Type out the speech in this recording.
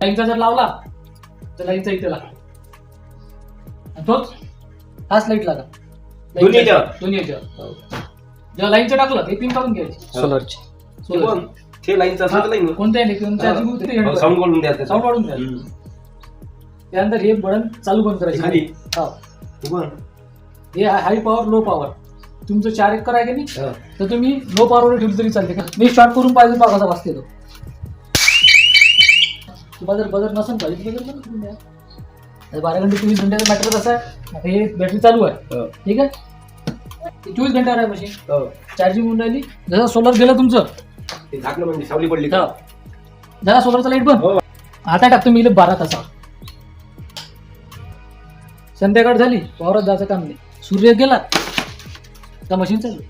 लाईनचा जर लावला तर लाईनचा इथे लागा आणि तोच हाच लाइट लागा. दोन्ही याच्यावर? दोन्ही याच्यावर जेव्हा लाईनचं टाकलं हे पिन काढून घ्यायची. सोलरची ते पण ते? लाईनचं असलं तर लाईन कोणत्या साऊंड करून द्या त्याचं. साऊंड वाढून द्या. हम्म. त्यानंतर हे बटन चालू बंद खाली. करायचे हा. ते. हे हाय पॉवर लो पॉवर तुमचं चार एकर आहे की नाही? हा. तर तुम्ही लो पॉवरवर ठेवली तरी चालते. मी शॉर्ट करून पाहिजे बघा कसा वाजते तो. तुम्हाला जर बदल नसेल पाहिजे बदल बंद करून द्या. आता बारा घंटे चोवीस घंट्याचा मॅटर कसं आहे. आता हे बॅटरी चालू आहे. हो. ठीक आहे? ते चोवीस घंट्यावर आहे मशीन हो. चार्जिंग होऊन राहिली. जसं सोलर गेलं तुमचं. ते झाकलं म्हणजे सावली पडली हा. जरा सोलरचा लाइट बंद. हो. आता टाकतो मी इले बारा तासा संध्याकाळ झाली. वावरात जायचं काम नाही. सूर्य गेला. का मशीन चालू